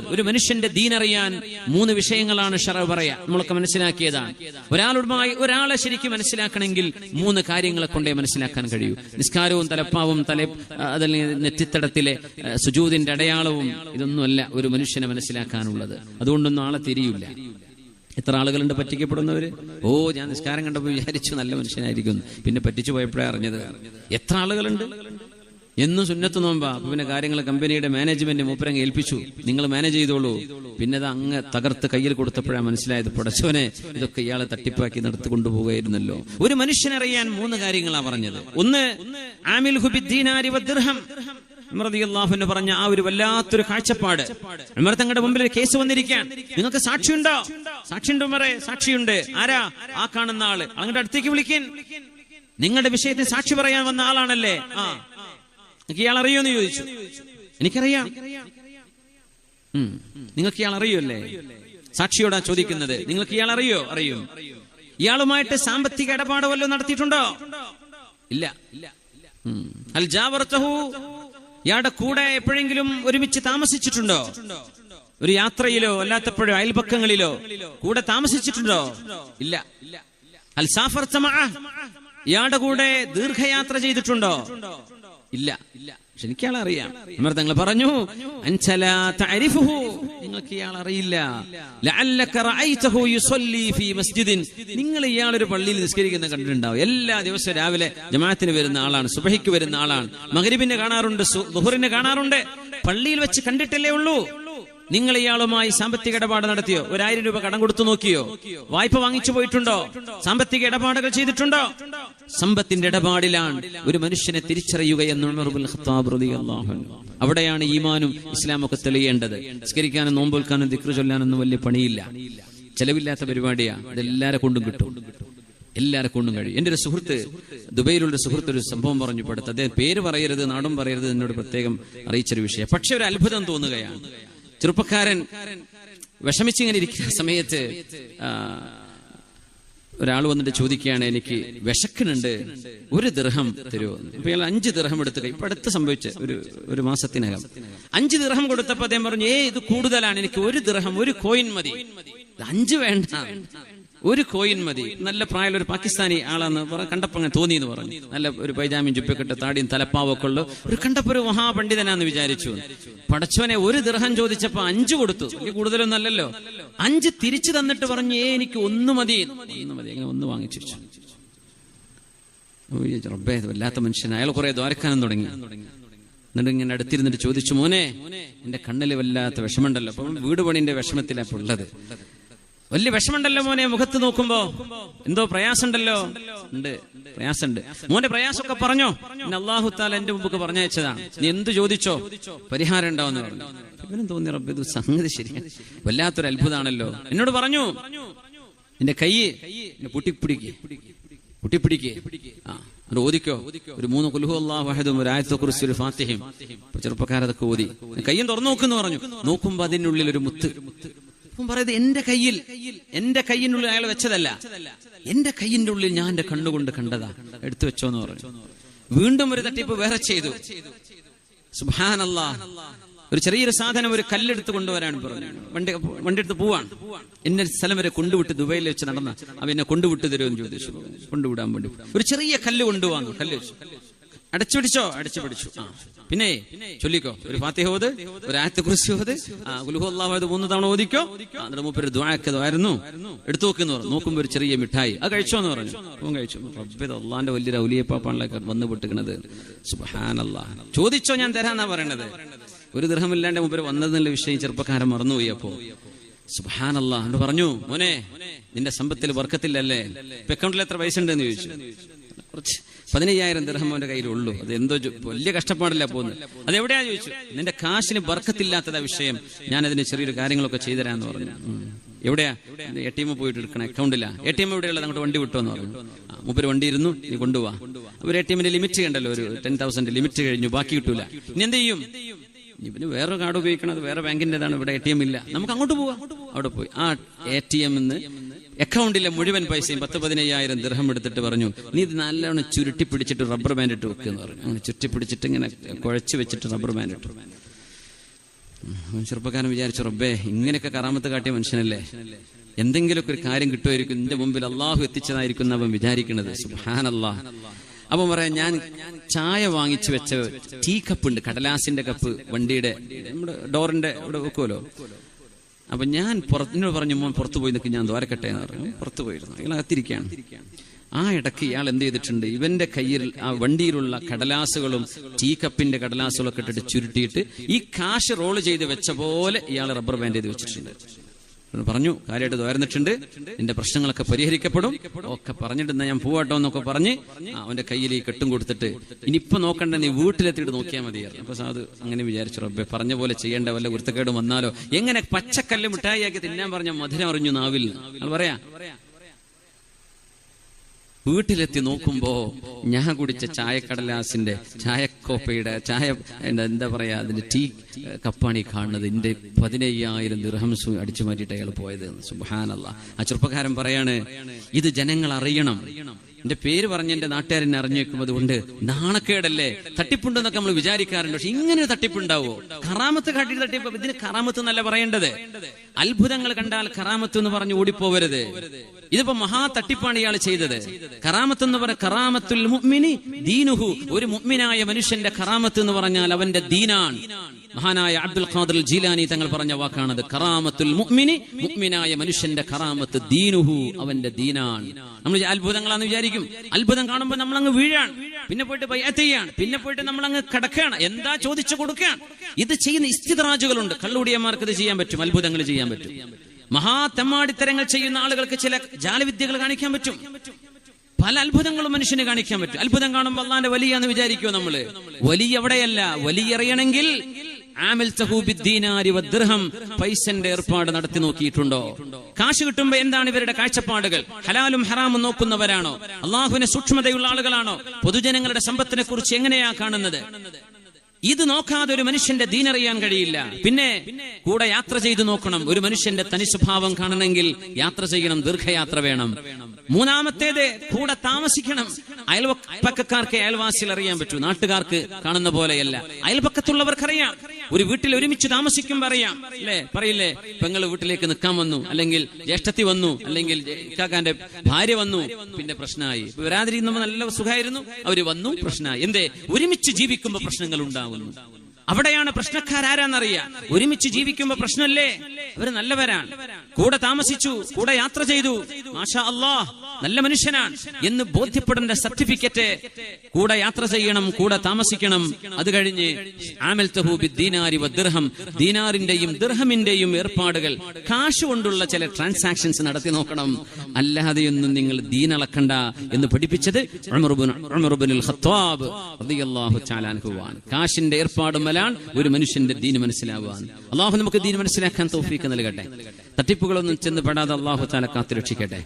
പറയുന്നത് ഒരു മനുഷ്യന്റെ ദീനറിയാൻ മൂന്ന് വിഷയങ്ങളാണ് ഷറവ് പറയാ. നമ്മളൊക്കെ മനസ്സിലാക്കിയതാണ്. ഒരാളുമായി ഒരാളെ ശരിക്കും മനസ്സിലാക്കണമെങ്കിൽ മൂന്ന് കാര്യങ്ങളെ കൊണ്ടേ മനസ്സിലാക്കാൻ കഴിയൂ. നിസ്കാരവും തലപ്പാവും തല അതല്ലെങ്കിൽ നെറ്റിത്തടത്തിലെ സുജൂതിന്റെ അടയാളവും ഇതൊന്നുമല്ല ഒരു മനുഷ്യനെ മനസ്സിലാക്കാനുള്ളത്. അതുകൊണ്ടൊന്നും ആളെ തിരിയില്ല എത്ര ആളുകളുണ്ട് പറ്റിക്കപ്പെടുന്നവര്? ഓ ഞാൻ നിസ്കാരം കണ്ടപ്പോൾ വിചാരിച്ചു നല്ല മനുഷ്യനായിരിക്കും പിന്നെ പറ്റിച്ചു പോയപ്പോഴേ അറിഞ്ഞത്. എത്ര ആളുകളുണ്ട്? എന്നും സുന്നത്ത് നോമ്പാ. അപ്പൊ പിന്നെ കാര്യങ്ങൾ കമ്പനിയുടെ മാനേജ്മെന്റ് മൂപ്പരങ്ങ് ഏൽപ്പിച്ചു. നിങ്ങൾ മാനേജ് ചെയ്തോളൂ. പിന്നെ അത് അങ്ങ് തകർത്ത് കയ്യിൽ കൊടുത്തപ്പോഴാണ് മനസ്സിലായത് പടച്ചവനെ ഇതൊക്കെ ഇയാളെ തട്ടിപ്പാക്കി നടത്തി കൊണ്ടുപോകുകയായിരുന്നല്ലോ ഒരു മനുഷ്യനറിയാൻ മൂന്ന് കാര്യങ്ങളാണ് പറഞ്ഞത്. ഒന്ന് ആമിൽ പറഞ്ഞ ആ ഒരു വല്ലാത്തൊരു കാഴ്ചപ്പാട്. ഉമർ തങ്ങളുടെ മുമ്പിൽ ഒരു കേസ് വന്നിരിക്കാൻ നിങ്ങൾക്ക് സാക്ഷിയുണ്ടോ? സാക്ഷിയുണ്ട് ഉമറെ സാക്ഷിയുണ്ട്. ആരാ? ആ കാണുന്ന ആൾ. അങ്ങോട്ട് അടുത്തേക്ക് വിളിക്കാൻ നിങ്ങളുടെ വിഷയത്തിൽ സാക്ഷി പറയാൻ വന്ന ആളാണല്ലേ? ആ. നിങ്ങൾക്ക് ഇയാൾ അറിയോന്ന് ചോദിച്ചു. എനിക്കറിയാം. നിങ്ങൾക്ക് ഇയാൾ അറിയുമല്ലേ? സാക്ഷിയോടാ ചോദിക്കുന്നത്. നിങ്ങൾക്ക് ഇയാൾ അറിയോ? അറിയും. ഇയാളുമായിട്ട് സാമ്പത്തിക ഇടപാട് വല്ലതും നടത്തിയിട്ടുണ്ടോ? ഇല്ല. ഇല്ല അൽ ജാവർത്തഹു ഇയാളുടെ കൂടെ എപ്പോഴെങ്കിലും ഒരുമിച്ച് താമസിച്ചിട്ടുണ്ടോ? ഒരു യാത്രയിലോ അല്ലാത്തപ്പോഴോ അയൽപക്കങ്ങളിലോ കൂടെ താമസിച്ചിട്ടുണ്ടോ? ഇല്ല. അൽ സാഫർ ഇയാളുടെ കൂടെ ദീർഘയാത്ര ചെയ്തിട്ടുണ്ടോ? ഇല്ല. പക്ഷെ എനിക്ക് ആൾ അറിയാം ഉമർ തങ്ങൾ പറഞ്ഞു നിങ്ങൾക്ക് ഇയാൾ അറിയില്ല. നിങ്ങൾ ഇയാൾ ഒരു പള്ളിയിൽ നിസ്കരിക്കുന്ന കണ്ടിട്ടുണ്ടാവും. എല്ലാ ദിവസവും രാവിലെ ജമാഅത്തിന് വരുന്ന ആളാണ് സുബഹിക്ക് വരുന്ന ആളാണ്. മഗ്രിബിനെ കാണാറുണ്ട് ദുഹറിനെ കാണാറുണ്ട്. പള്ളിയിൽ വെച്ച് കണ്ടിട്ടല്ലേ ഉള്ളൂ. നിങ്ങൾ ഇയാളുമായി സാമ്പത്തിക ഇടപാട് നടത്തിയോ? ഒരായിരം രൂപ കടം കൊടുത്തു നോക്കിയോ? വായ്പ വാങ്ങിച്ചു പോയിട്ടുണ്ടോ? സാമ്പത്തിക ഇടപാടുകൾ ചെയ്തിട്ടുണ്ടോ? സമ്പത്തിന്റെ ഇടപാടിലാണ് ഒരു മനുഷ്യനെ തിരിച്ചറിയുക എന്ന്. അവിടെയാണ് ഈമാനും ഇസ്ലാമൊക്കെ തെളിയേണ്ടത്. സ്കരിക്കാനും നോമ്പൊൽക്കാനും ദിക്റ് ചൊല്ലാനൊന്നും വലിയ പണിയില്ല. ചെലവില്ലാത്ത പരിപാടിയാ. ഇതെല്ലാരെ കൊണ്ടും കിട്ടും. എല്ലാരെ കൊണ്ടും കഴിയും. എന്റെ ഒരു സുഹൃത്ത് ദുബൈയിലുള്ള സുഹൃത്ത് ഒരു സംഭവം പറഞ്ഞു പഠിത്തം അദ്ദേഹം പേര് പറയരുത് നാടും പറയരുത് എന്നോട് പ്രത്യേകം അറിയിച്ചൊരു വിഷയം. പക്ഷെ ഒരു അത്ഭുതം തോന്നുകയാണ്. ചെറുപ്പക്കാരൻ വിഷമിച്ചിങ്ങനെ ഇരിക്കുന്ന സമയത്ത് ഒരാൾ വന്നിട്ട് ചോദിക്കുകയാണ് എനിക്ക് വിശക്കുന്നുണ്ട്. ഒരു ദൃഹം തരുമോ ഇയാൾ അഞ്ച് ദൃഹം എടുത്തു ഇപ്പൊ അടുത്ത് സംഭവിച്ച ഒരു ഒരു മാസത്തിനകം. അഞ്ച് ദൃഹം കൊടുത്തപ്പോ അദ്ദേഹം പറഞ്ഞു ഏ ഇത് കൂടുതലാണ്. എനിക്ക് ഒരു ദൃഹം ഒരു കോയിൻ മതി. അഞ്ച് വേണ്ട. ഒരു കോയിൻ മതി. നല്ല പ്രായമുള്ള ഒരു പാകിസ്ഥാനി ആളാന്ന് പറ കണ്ടപ്പോ അങ്ങനെ തോന്നി എന്ന് പറഞ്ഞു. നല്ല ഒരു പൈജാമിയും ചുപ്പിക്കെട്ട് താടിയും തലപ്പാവൊക്കെ ഉള്ള. ഒരു കണ്ടപ്പോ ഒരു മഹാപണ്ഡിതനാന്ന് വിചാരിച്ചു. പടച്ചവനെ ഒരു ദൃഹം ചോദിച്ചപ്പോ അഞ്ചു കൊടുത്തു. കൂടുതലൊന്നും അല്ലല്ലോ. അഞ്ച് തിരിച്ചു തന്നിട്ട് പറഞ്ഞു ഏ എനിക്ക് ഒന്ന് മതി. ഒന്ന് മതി. അങ്ങനെ ഒന്ന് വാങ്ങിച്ചു റബ്ബേ വല്ലാത്ത മനുഷ്യൻ അയാൾ കുറെ ദ്വാരക്കാനും തുടങ്ങി. എന്നിട്ട് ഇങ്ങനെ അടുത്തിരുന്നിട്ട് ചോദിച്ചു മോനെ എന്റെ കണ്ണിൽ വല്ലാത്ത വിഷമുണ്ടല്ലോ അപ്പൊ വീട് പണിന്റെ വിഷമത്തിലാ ഇപ്പൊ ഉള്ളത്. വലിയ വിഷമുണ്ടല്ലോ മോനെ മുഖത്ത് നോക്കുമ്പോ. എന്തോ പ്രയാസമുണ്ടല്ലോ. ഉണ്ട് പ്രയാസമുണ്ട്. മോന്റെ പ്രയാസമൊക്കെ പറഞ്ഞോ. പിന്നെ അള്ളാഹു താല എന്റെ മുമ്പ് പറഞ്ഞയച്ചതാണ് നീ എന്ത് ചോദിച്ചോ? പരിഹാരം ഉണ്ടാവുന്ന പറഞ്ഞു. ഇവനും തോന്നി റബ്ബ് ഇത് സംഗതി ശരിയാണ് വല്ലാത്തൊരു അത്ഭുതമാണല്ലോ എന്നോട് പറഞ്ഞു എന്റെ കൈ എന്നെ പൊട്ടിപ്പിടിക്കുക പൊട്ടിപ്പിടിക്ക്. ആ ഓദിക്കോ ഒരു മൂന്ന് കുലുഹു അള്ളാഹു വഹദും ഒരു ആയത്തെ കുറിച്ച് ഒരു ഫാത്തിഹയും. ചെറുപ്പക്കാരതൊക്കെ ഓതി. കയ്യും തുറന്നു നോക്കുന്നു പറഞ്ഞു. നോക്കുമ്പോ അതിനുള്ളിൽ ഒരു മുത്ത്. അപ്പം പറയുന്നത് എന്റെ കയ്യിൽ എന്റെ കയ്യിനുള്ളിൽ അയാൾ വെച്ചതല്ല. എന്റെ കയ്യിന്റെ ഉള്ളിൽ ഞാൻ എന്റെ കണ്ണുകൊണ്ട് കണ്ടതാ. എടുത്തു വെച്ചോന്ന് പറഞ്ഞു. വീണ്ടും ഒരു തട്ടിപ്പ് വേറെ ചെയ്തു. സുഹാനല്ല ഒരു ചെറിയൊരു സാധനം ഒരു കല്ലെടുത്ത് കൊണ്ടുവരാൻ പറഞ്ഞു. വണ്ടി വണ്ടി എടുത്ത് പോവാണ്. എന്നെ സ്ഥലം വരെ കൊണ്ടുവിട്ട് ദുബൈയിൽ വെച്ച് നടന്ന അവ എന്നെ കൊണ്ടുവിട്ട് തരുമെന്ന് ചോദിച്ചു. കൊണ്ടുവിടാൻ വേണ്ടി. ഒരു ചെറിയ കല്ല് കൊണ്ടുപോകാന്നു കല്ല് വെച്ചു. അടച്ചു പിടിച്ചോ? അടച്ചു പിടിച്ചു. പിന്നെ ചൊല്ലിക്കോ. ഒരു ഫാത്തിഹ ഓത് ഒരു ആയത്തെ കുറിച്ച് ഓത്. ആ ഗുലുഹു മൂന്ന് തവണ ഓദിക്കോ അതിന്റെ മൂപ്പര് ദ്വാക്കതായിരുന്നു എടുത്തു നോക്കുന്നു പറഞ്ഞു. നോക്കുമ്പോ ഒരു ചെറിയ മിഠായി. അത് കഴിച്ചോ എന്ന് പറഞ്ഞു. കഴിച്ചു. റബ്ബിത് അള്ളാന്റെ വലിയൊരു ഔലിയപ്പാപ്പാണിലേക്ക് വന്നു പൊട്ടുകണത് സുബാനല്ലാ ചോദിച്ചോ ഞാൻ തരാന്നാ പറയണത്. ഒരു ദൃഹമില്ലാണ്ട് മൂപ്പര് വന്നതെന്നുള്ള വിഷയം ചെറുപ്പക്കാരൻ മറന്നുപോയി അപ്പോ. സുബാനല്ലാ എന്ന് പറഞ്ഞു മോനെ നിന്റെ സമ്പത്തിൽ വർക്കത്തില്ലല്ലേ? അക്കൗണ്ടിൽ എത്ര പൈസ ഉണ്ടെന്ന് ചോദിച്ചു. കുറച്ച് പതിനയ്യായിരം ദിർഹം അവന്റെ കയ്യിലുള്ളൂ. അത് എന്തോ വലിയ കഷ്ടപ്പാടില്ല പോകുന്നത്. അതെവിടെയാ ചോദിച്ചു? നിന്റെ കാശിന് ബർക്കത്തില്ലാത്തതാ വിഷയം. ഞാൻ അതിന് ചെറിയൊരു കാര്യങ്ങളൊക്കെ ചെയ്തുതരാന്ന് പറഞ്ഞു. എവിടെയാ? എ ടി എം പോയിട്ട് എടുക്കണം അക്കൗണ്ടില്ല എ ടി എം എവിടെയുള്ളത്? അങ്ങോട്ട് വണ്ടി വിട്ടോന്ന് പറഞ്ഞു. മുപ്പര് മൂപ്പര് വണ്ടി ഇരുന്നു. നീ കൊണ്ടുപോവാ ഒരു എ ടി എമ്മിന്റെ ലിമിറ്റ് കണ്ടല്ലോ. ഒരു ടെൻ തൗസൻഡ് ലിമിറ്റ് കഴിഞ്ഞു. ബാക്കി കിട്ടൂല. ഇനി എന്ത് ചെയ്യും? ഇവന് വേറെ കാർഡ് ഉപയോഗിക്കണം അത് വേറെ ബാങ്കിന്റേതാണ്. ഇവിടെ എ ടി എം ഇല്ല. നമുക്ക് അങ്ങോട്ട് പോവാം. അവിടെ പോയി. ആ എ ടി എം അക്കൗണ്ടിലെ മുഴുവൻ പൈസയും പത്ത് പതിനയ്യായിരം ദൃഹം എടുത്തിട്ട് പറഞ്ഞു നീ ഇത് നല്ലോണം ചുരുട്ടി പിടിച്ചിട്ട് റബ്ബർ ബാൻഡ് ഇട്ട് എന്ന് പറഞ്ഞു. അങ്ങനെ ചുരുട്ടി പിടിച്ചിട്ട് ഇങ്ങനെ കുഴച്ച് വെച്ചിട്ട് റബ്ബർ ബാൻഡ് ഇട്ടു. ചെറുപ്പക്കാരൻ വിചാരിച്ചു റബ്ബേ ഇങ്ങനെയൊക്കെ കറാമത്ത് കാട്ടിയ മനുഷ്യനല്ലേ? എന്തെങ്കിലുമൊക്കെ ഒരു കാര്യം കിട്ടുമായിരിക്കും. എന്റെ മുമ്പിൽ അള്ളാഹു എത്തിച്ചതായിരിക്കും അവൻ വിചാരിക്കുന്നത് സുഹാനല്ലാ അപ്പം പറയാം ഞാൻ ചായ വാങ്ങിച്ചു വെച്ച ടീ കപ്പ് ഉണ്ട് കടലാസിന്റെ കപ്പ് വണ്ടിയുടെ നമ്മുടെ ഡോറിന്റെ ഇവിടെ വെക്കുമല്ലോ അപ്പൊ ഞാൻ പുറത്തിനോട് പറഞ്ഞു മോൻ പുറത്തു പോയി നിൽക്കും ഞാൻ ദ്വാരക്കട്ടെ എന്ന് പറഞ്ഞു. പുറത്തു പോയിരുന്നു. ഇയാൾ അകത്തിരിക്കുകയാണ്. ആ ഇടയ്ക്ക് ഇയാൾ എന്ത് ചെയ്തിട്ടുണ്ട്? ഇവന്റെ കയ്യിൽ ആ വണ്ടിയിലുള്ള കടലാസുകളും ടീ കപ്പിന്റെ കടലാസുകളൊക്കെ ഇട്ടിട്ട് ചുരുട്ടിയിട്ട് ഈ കാശ് റോൾ ചെയ്ത് വെച്ച പോലെ ഇയാൾ റബ്ബർ ബാൻഡ് ചെയ്ത് വെച്ചിട്ടുണ്ട്. പറഞ്ഞു കാര്യമായിട്ട് തോർന്നിട്ടുണ്ട് എന്റെ പ്രശ്നങ്ങളൊക്കെ പരിഹരിക്കപ്പെടും. ഒക്കെ പറഞ്ഞിട്ട് ഞാൻ പോവാട്ടോ എന്നൊക്കെ പറഞ്ഞ് അവന്റെ കയ്യിൽ ഈ കെട്ടും കൊടുത്തിട്ട് ഇനിയിപ്പൊ നോക്കണ്ട നീ വീട്ടിലെത്തിയിട്ട് നോക്കിയാൽ മതിയായിരുന്നു അപ്പൊ സാധു അങ്ങനെ വിചാരിച്ചു റബ്ബെ പറഞ്ഞ പോലെ ചെയ്യേണ്ട വല്ല വൃത്തക്കേടും വന്നാലോ? എങ്ങനെ പച്ചക്കല്ല് മിഠായിയാക്കി തിന്നാൻ പറഞ്ഞ മധുരം അറിഞ്ഞു നാവിൽ? പറയാ വീട്ടിലെത്തി നോക്കുമ്പോ ഞാൻ കുടിച്ച ചായക്കടലാസിന്റെ ചായക്കോപ്പയുടെ ചായ എന്താ- പറയാ അതിന്റെ ടീ കപ്പാണി കാണുന്നത്. എന്റെ പതിനയ്യായിരം ദിർഹംസ് അടിച്ചു മാറ്റിട്ട് അയാൾ പോയത്. സുബാനല്ല ആ ചെറുപ്പക്കാരൻ പറയാണ് ഇത് ജനങ്ങൾ അറിയണം. എന്റെ പേര് പറഞ്ഞ് എന്റെ നാട്ടുകാരനെ അറിഞ്ഞേക്കും അതുകൊണ്ട് നാണക്കേടല്ലേ? തട്ടിപ്പുണ്ടെന്നൊക്കെ നമ്മൾ വിചാരിക്കാറുണ്ട്. പക്ഷെ ഇങ്ങനെ തട്ടിപ്പുണ്ടാവോ? കറാമത്ത് കാട്ടി തട്ടിപ്പ് ഇതിന് കറാമത്ത് എന്നല്ല പറയേണ്ടത്. അത്ഭുതങ്ങൾ കണ്ടാൽ കറാമത്ത് എന്ന് പറഞ്ഞ് ഓടിപ്പോവരുത്. ഇതിപ്പോ മഹാ തട്ടിപ്പാണ് ഇയാൾ ചെയ്തത്. കറാമത്ത് എന്ന് പറഞ്ഞ കറാമത്തുൽ മുഅ്മിനി ദീനുഹു ഒരു മുഅ്മിനായ മനുഷ്യന്റെ കറാമത്ത് എന്ന് പറഞ്ഞാൽ അവന്റെ ദീനാണ്. മഹാനായ അബ്ദുൽ ഖാദർ ജീലാനി തങ്ങൾ പറഞ്ഞ വാക്കാണത് കറാമത്തുൽ മുഅ്മിനി മുഅ്മിനായ മനുഷ്യന്റെ കറാമത്ത് ദീനുഹു അവന്റെ ദീനാണ്. നമ്മൾ അത്ഭുതങ്ങളാന്ന് വിചാരിക്കും. അത്ഭുതം കാണുമ്പോൾ നമ്മൾ അങ്ങ് വീഴാണ്. പിന്നെ പോയിട്ട് ബയ്യത്ത് ചെയ്യാണ്. പിന്നെ പോയിട്ട് നമ്മൾ അങ്ങ് കിടക്കുകയാണ്. എന്താ ചോദിച്ചു കൊടുക്കുകയാണ് ഇത് ചെയ്യുന്ന ഇസ്തിദ്രാജുകളുണ്ട്. കള്ളുടിയന്മാർക്ക് ഇത് ചെയ്യാൻ പറ്റും. അത്ഭുതങ്ങൾ ചെയ്യാൻ പറ്റും. മഹാ തെമ്മാടിത്തരങ്ങൾ ചെയ്യുന്ന ആളുകൾക്ക് ചില ജാലവിദ്യകൾ കാണിക്കാൻ പറ്റും. പല അത്ഭുതങ്ങളും മനുഷ്യന് കാണിക്കാൻ പറ്റും. അത്ഭുതം കാണുമ്പോൾ അള്ളാന്റെ വലിയ എന്ന് വിചാരിക്കുമോ നമ്മൾ? വലിയ എവിടെയല്ല വലിയ അറിയണമെങ്കിൽ പൈസന്റെ ഏർപ്പാട് നടത്തി നോക്കിയിട്ടുണ്ടോ? കാശ് കിട്ടുമ്പോ എന്താണ് ഇവരുടെ കാഴ്ചപ്പാടുകൾ? ഹലാലും ഹറാമും നോക്കുന്നവരാണോ? അള്ളാഹുവിനെ സൂക്ഷ്മതയുള്ള ആളുകളാണോ? പൊതുജനങ്ങളുടെ സമ്പത്തിനെ കുറിച്ച് എങ്ങനെയാ കാണുന്നത്? ഇത് നോക്കാതെ ഒരു മനുഷ്യന്റെ ദീനറിയാൻ കഴിയില്ല. പിന്നെ കൂടെ യാത്ര ചെയ്തു നോക്കണം. ഒരു മനുഷ്യന്റെ തനി സ്വഭാവം കാണണമെങ്കിൽ യാത്ര ചെയ്യണം. ദീർഘയാത്ര വേണം. മൂന്നാമത്തേത് കൂടെ താമസിക്കണം. അയൽപക്കക്കാർക്ക് അയൽവാസികൾ അറിയാൻ പറ്റൂ. നാട്ടുകാർക്ക് കാണുന്ന പോലെയല്ല. അയൽപക്കത്തുള്ളവർക്കറിയാം. ഒരു വീട്ടിൽ ഒരുമിച്ച് താമസിക്കും പറയാം അല്ലേ? പറയില്ലേ? പെങ്ങൾ വീട്ടിലേക്ക് നിൽക്കാൻ വന്നു അല്ലെങ്കിൽ ജ്യേഷ്ഠത്തി വന്നു അല്ലെങ്കിൽ ഇക്കാക്കാന്റെ ഭാര്യ വന്നു പിന്നെ പ്രശ്നമായി. വരാതിരിക്കുമ്പോ നല്ല സുഖമായിരുന്നു അവർ വന്നു പ്രശ്നമായി. എന്തേ? ഒരുമിച്ച് ജീവിക്കുമ്പോ പ്രശ്നങ്ങൾ ഉണ്ടാവുന്നു. അവിടെയാണ് പ്രശ്നക്കാരാരാന്നറിയാം. ഒരുമിച്ച് ജീവിക്കുമ്പോ പ്രശ്നമല്ലേ? അവർ നല്ലവരാണ്. കൂടെ താമസിച്ചു കൂടെ യാത്ര ചെയ്തു. മാഷാ അല്ലാ നല്ല മനുഷ്യനാണ് എന്ന് ബോധ്യപ്പെടേണ്ട സർട്ടിഫിക്കറ്റ് കൂടെ യാത്ര ചെയ്യണം കൂടെ താമസിക്കണം. അത് കഴിഞ്ഞ് ദീനാറിന്റെയും ദിർഹമിന്റെയും ഏർപ്പാടുകൾ കാശ് കൊണ്ടുള്ള ചില ട്രാൻസാക്ഷൻസ് നടത്തി നോക്കണം. അല്ലാതെയൊന്നും നിങ്ങൾ ദീനളക്കണ്ട എന്ന് പഠിപ്പിച്ചത് ഖത്താബ് കാശിന്റെ ഏർപ്പാടുമലാണ് ഒരു മനുഷ്യന്റെ ദീന് മനസ്സിലാവാൻ അള്ളാഹു നമുക്ക് ദീന് മനസ്സിലാക്കാൻ തോഫിക്ക് നൽകട്ടെ. തട്ടിപ്പുകളൊന്നും ചെന്ന് പെടാതെ അള്ളാഹു താല കാത്തു രക്ഷിക്കട്ടെ